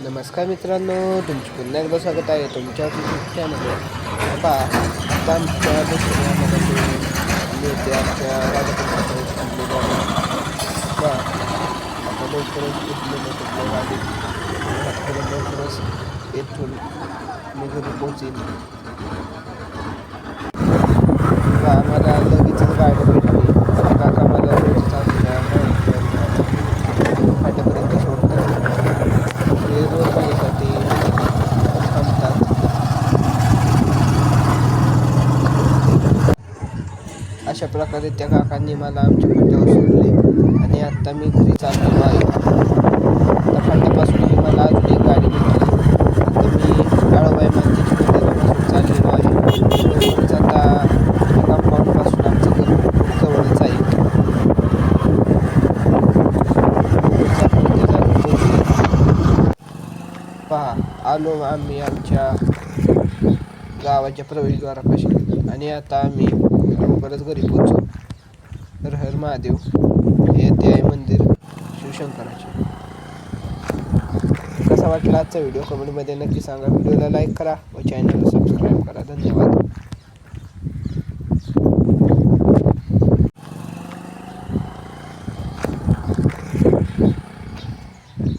नमस्कार मित्रांनो तुमचे पुन्हा एकदा स्वागत आहे तुमच्या यूट्यूब आता आता आमच्या आम्ही होते आमच्या लवकरच लवकरच येथून मी घरी पोहोचेन अशा प्रकारे त्या काकांनी मला आमच्या फाट्यावर सोडले आणि आता मी घरी चाललो आहे. आता फाट्यापासूनही मला अजून एक गाडी भेटली. आता मी काळोबाई मातेच्या मंदिरापासून चाललेलो आहे. आता कंपाऊंडपासून आमचं घर जवळच आहे. पहा आलो आम्ही आमच्या गावाच्या प्रवेशद्वारापाशी. आणि आता आम्ही लवकरच घरी पोहोचू. तर हर महादेव हे ते आहे मंदिर शिवशंकराचे. कसा वाटला आजचा व्हिडिओ कमेंटमध्ये नक्की सांगा. व्हिडिओला लाईक करा व चॅनलला सबस्क्राईब करा. धन्यवाद.